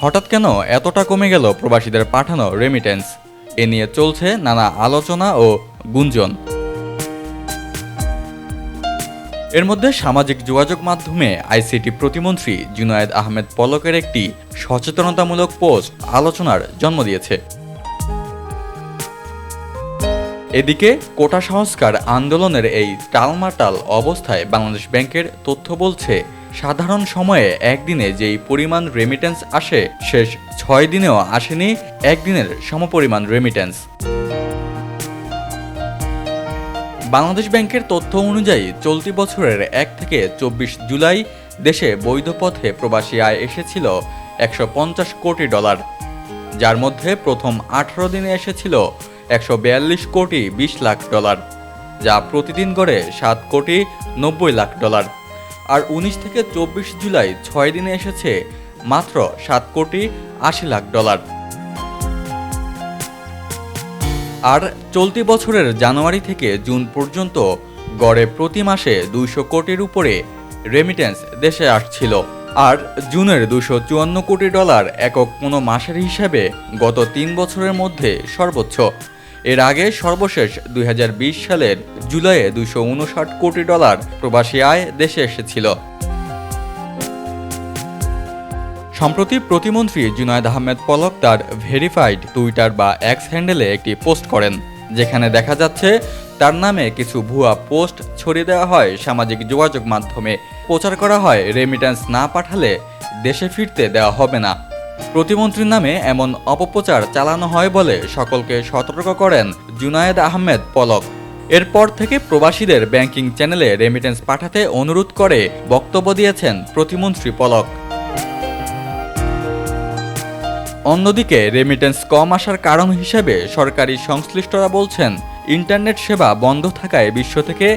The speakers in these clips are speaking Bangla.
হঠাৎ কেন এতটা কমে গেল প্রবাসীদের পাঠানো রেমিটেন্স এ নিয়ে চলছে নানা আলোচনা ও গুঞ্জন। এর মধ্যে সামাজিক যোগাযোগ মাধ্যমে আইসিটি প্রতিমন্ত্রী জুনায়েদ আহমেদ পলকের একটি সচেতনতামূলক পোস্ট আলোচনার জন্ম দিয়েছে। এদিকে কোটা সংস্কার আন্দোলনের এই টালমাটাল অবস্থায় বাংলাদেশ ব্যাংকের তথ্য বলছে সাধারণ সময়ে একদিনে যেই পরিমাণ রেমিটেন্স আসে, শেষ ছয় দিনেও আসেনি একদিনের সমপরিমাণ রেমিটেন্স বাংলাদেশ ব্যাংকের তথ্য অনুযায়ী, চলতি বছরের এক থেকে চব্বিশ জুলাই দেশে বৈধ পথে প্রবাসী আয় এসেছিল একশো পঞ্চাশ কোটি ডলার, যার মধ্যে প্রথম আঠারো দিনে এসেছিল একশো বিয়াল্লিশ কোটি বিশ লাখ ডলার, যা প্রতিদিন গড়ে সাত কোটি নব্বই লাখ ডলার। আর উনিশ থেকে চব্বিশ জুলাই ছয় দিনে এসেছে মাত্র সাত কোটি আশি লাখ ডলার। আর চলতি বছরের জানুয়ারি থেকে জুন পর্যন্ত গড়ে প্রতি মাসে দুইশো কোটির উপরে রেমিটেন্স দেশে আসছিল। আর জুনের দুশো চুয়ান্ন কোটি ডলার একক কোনো মাসের হিসাবে গত তিন বছরের মধ্যে সর্বোচ্চ। এর আগে সর্বশেষ দুই হাজার বিশ সালের জুলাইয়ে দুশো কোটি ডলার প্রবাসী আয় দেশে এসেছিল। সম্প্রতি প্রতিমন্ত্রী জুনায়দ আহমেদ পলক তার ভেরিফাইড টুইটার বা এক্স হ্যান্ডেলে একটি পোস্ট করেন, যেখানে দেখা যাচ্ছে তার নামে কিছু ভুয়া পোস্ট ছড়িয়ে দেওয়া হয় সামাজিক যোগাযোগ মাধ্যমে। প্রচার করা হয় রেমিটেন্স না পাঠালে দেশে ফিরতে দেওয়া হবে না। প্রতিমন্ত্রীর নামে এমন অপপ্রচার চালানো হয় বলে সকলকে সতর্ক করেন জুনায়েদ আহমেদ পলক। এরপর থেকে প্রবাসীদের ব্যাংকিং চ্যানেলে রেমিটেন্স পাঠাতে অনুরোধ করে বক্তব্য দিয়েছেন প্রতিমন্ত্রী পলক। অন্যদিকে রেমিটেন্স কম আসার কারণ হিসেবে সরকারি সংশ্লিষ্টরা বলছেন ইন্টারনেট সেবা বন্ধ থাকায় বিশ্ব থেকে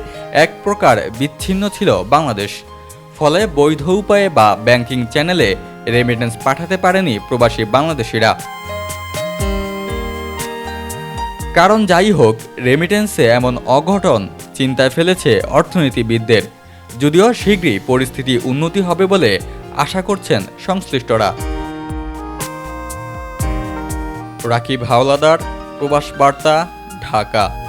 এক প্রকার বিচ্ছিন্ন ছিল বাংলাদেশ। ফলে বৈধ উপায়ে বা ব্যাংকিং চ্যানেলে রেমিটেন্স পাঠাতে পারেনি প্রবাসী বাংলাদেশিরা। কারণ যাই হোক রেমিটেন্সে এমন অঘটন চিন্তায় ফেলেছে অর্থনীতিবিদদের। যদিও শীঘ্রই পরিস্থিতি উন্নতি হবে বলে আশা করছেন সংশ্লিষ্টরা। রাকিব হাওলাদার, প্রবাস বার্তা, ঢাকা।